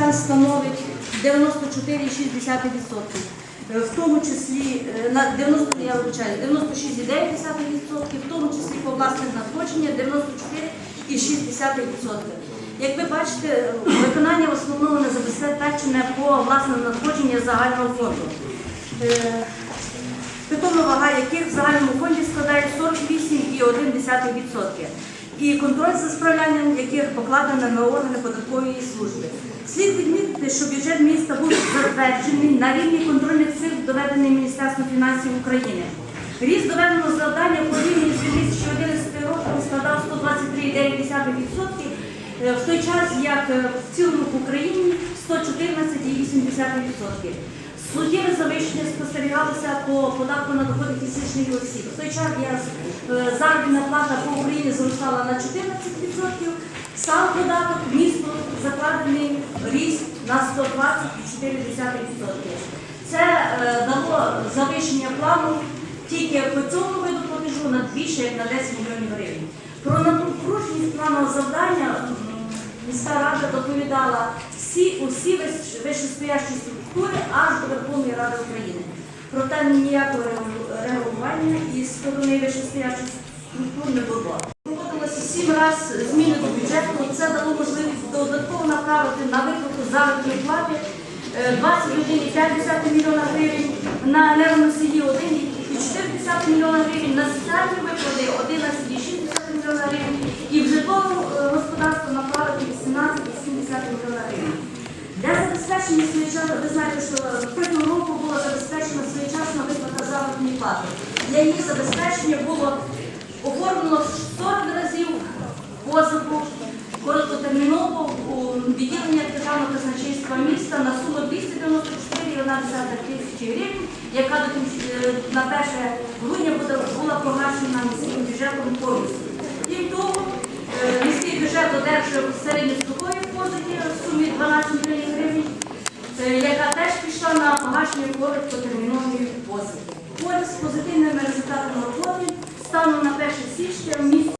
коефіцієнт становить 94,6%. Е, В тому числі е, на 90, я вибачаю, 96,9%, в тому числі по власних надходження 94,6%. Як ви бачите, виконання в основному не забезпечене по власним надходженням загального фонду. Е, Питома вага яких в загальному фонді складає 48,1%. І контроль за справлянням яких покладено на органи податкової служби. Слід відмітити, що бюджет міста був затверджений на рівні контрольних сил, доведений Міністерством фінансів України. Ріст доведеного завдання по рівні з 2011 роком складав 123,9%, е, в той час як е, в цілому в Україні 114,8%. Суттєве завищення спостерігалося по податку на доходи фізичних осіб. В той час як е, заробітна плата Україні зростала на 14%, сам податок місто закладений ріст на 120,4%. Це е, дало завищення плану тільки по цьому виду платежу на більше як на 10 мільйонів гривень. Про напруженість планового завдання міська рада доповідала всі, усі вищ- вищестоящі структури аж до Верховної Ради України. Проте ніякого реагу- реагування із сторони вищестоящих структур не було. Сім зміни до бюджету. Це дало можливість додатково направити на виплату заробітної плати е, 21,5 мільйона гривень, на енергоносії 1,4 мільйона гривень, на соціальні виплати 11,6 мільйона гривень і в житлове е, господарство направити 18,7 мільйона гривень. Для забезпечення своєчасного, ви знаєте, що протягом року була забезпечена своєчасна виплата заробітної плати. Для її забезпечення було оформлено 40 разів позову короткотерміново у відділення Державного казначейства міста на суму 294,1 тисячі гривень, яка до кінці- е, на 1 грудня була погашена міським бюджетом повністю. Крім того, е, міський бюджет одержав середньострокові позики в сумі 12 мільйонів гривень, е, яка теж пішла на погашення короткотермінової позики. Поряд з позитивними результатами роботи станом на 1 січня в місті